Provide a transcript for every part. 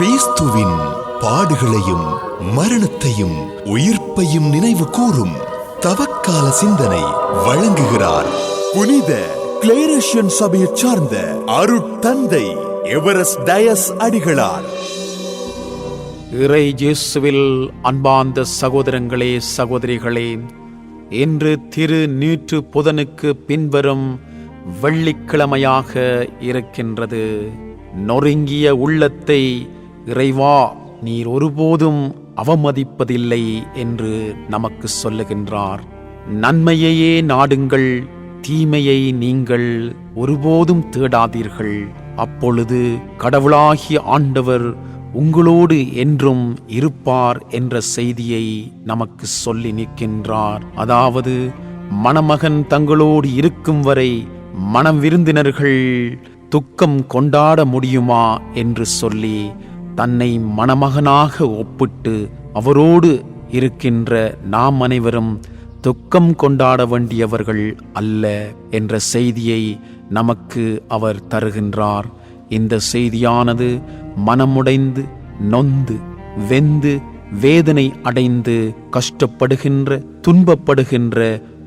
கிறிஸ்துவின் பாடுகளையும் மரணத்தையும் உயிர்ப்பையும் நினைவு கூறும் தவக்கால சிந்தனை வழங்குகிறார். புனித கிளேரேஷியன் சபையைச் சார்ந்த அருட்தந்தை எவரஸ்ட் டயஸ் அடிகளார். இறை இயேசுவில் அன்பார்ந்த சகோதரங்களே சகோதரிகளே இன்று திரு நீற்று புதனுக்கு பின்வரும் வெள்ளிக்கிழமையாக இருக்கின்றது. நொறுங்கிய உள்ளத்தை இறைவா நீர் ஒருபோதும் அவமதிப்பதில்லை என்று நமக்கு சொல்லுகின்றார். நன்மையையே நாடுங்கள் தீமையை நீங்கள் ஒருபோதும் தேடாதீர்கள். அப்பொழுது கடவுளாகிய ஆண்டவர் உங்களோடு என்றும் இருப்பார் என்ற செய்தியை நமக்கு சொல்லி நிற்கின்றார். அதாவது மணமகன் தங்களோடு இருக்கும் வரை மனம் விருந்தினர்கள் துக்கம் கொண்டாட முடியுமா என்று சொல்லி தன்னை மணமகனாக ஒப்பிட்டு அவரோடு இருக்கின்ற நாம் அனைவரும் துக்கம் கொண்டாட வேண்டியவர்கள் அல்ல என்ற செய்தியை நமக்கு அவர் தருகின்றார். இந்த செய்தியானது மனமுடைந்து நொந்து வெந்து வேதனை அடைந்து கஷ்டப்படுகின்ற துன்பப்படுகின்ற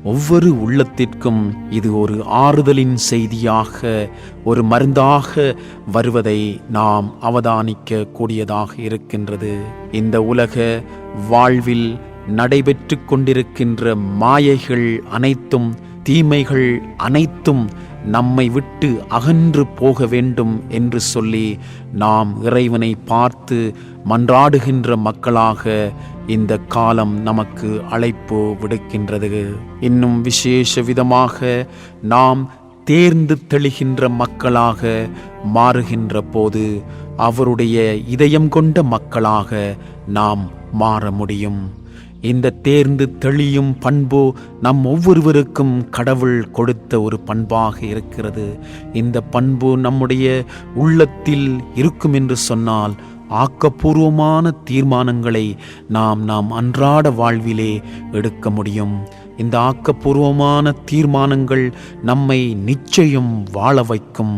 ஒவ்வொரு உள்ளத்திற்கும் இது ஒரு ஆறுதலின் செய்தியாக ஒரு மருந்தாக வருவதை நாம் அவதானிக்க கூடியதாக இருக்கின்றது. இந்த உலக வாழ்வில் நடைபெற்று கொண்டிருக்கின்ற மாயைகள் அனைத்தும் தீமைகள் அனைத்தும் நம்மை விட்டு அகன்று போக வேண்டும் என்று சொல்லி நாம் இறைவனை பார்த்து மன்றாடுகின்ற மக்களாக இந்த காலம் நமக்கு அழைப்பு விடுக்கின்றது. இன்னும் விசேஷ விதமாக நாம் தேர்ந்து தெளிகின்ற மக்களாக மாறுகின்ற போது அவருடைய இதயம் கொண்ட மக்களாக நாம் மாற முடியும். இந்த தேர்ந்து தெளியும் பண்பு நம் ஒவ்வொருவருக்கும் கடவுள் கொடுத்த ஒரு பண்பாக இருக்கிறது. இந்த பண்பு நம்முடைய உள்ளத்தில் இருக்கும் என்று சொன்னால் ஆக்கப்பூர்வமான தீர்மானங்களை நாம் நாம் அன்றாட வாழ்விலே எடுக்க முடியும். இந்த ஆக்கப்பூர்வமான தீர்மானங்கள் நம்மை நிச்சயம் வாழ வைக்கும்.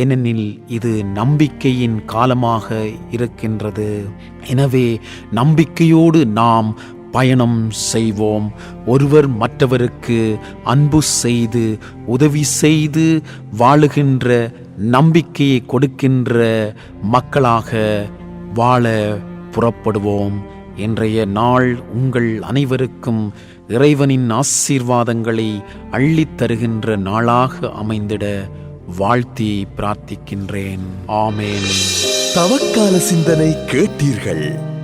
ஏனெனில் இது நம்பிக்கையின் காலமாக இருக்கின்றது. எனவே நம்பிக்கையோடு நாம் பயணம் செய்வோம். ஒருவர் மற்றவருக்கு அன்பு செய்து உதவி செய்து வாழுகின்ற நம்பிக்கையை கொடுக்கின்ற மக்களாக வாழ புறப்படுவோம். இன்றைய நாள் உங்கள் அனைவருக்கும் இறைவனின் ஆசீர்வாதங்களை அள்ளித் தருகின்ற நாளாக அமைந்திட வாழ்த்தி பிரார்த்திக்கின்றேன். ஆமேன். தவக்கால சிந்தனை கேட்டீர்கள்.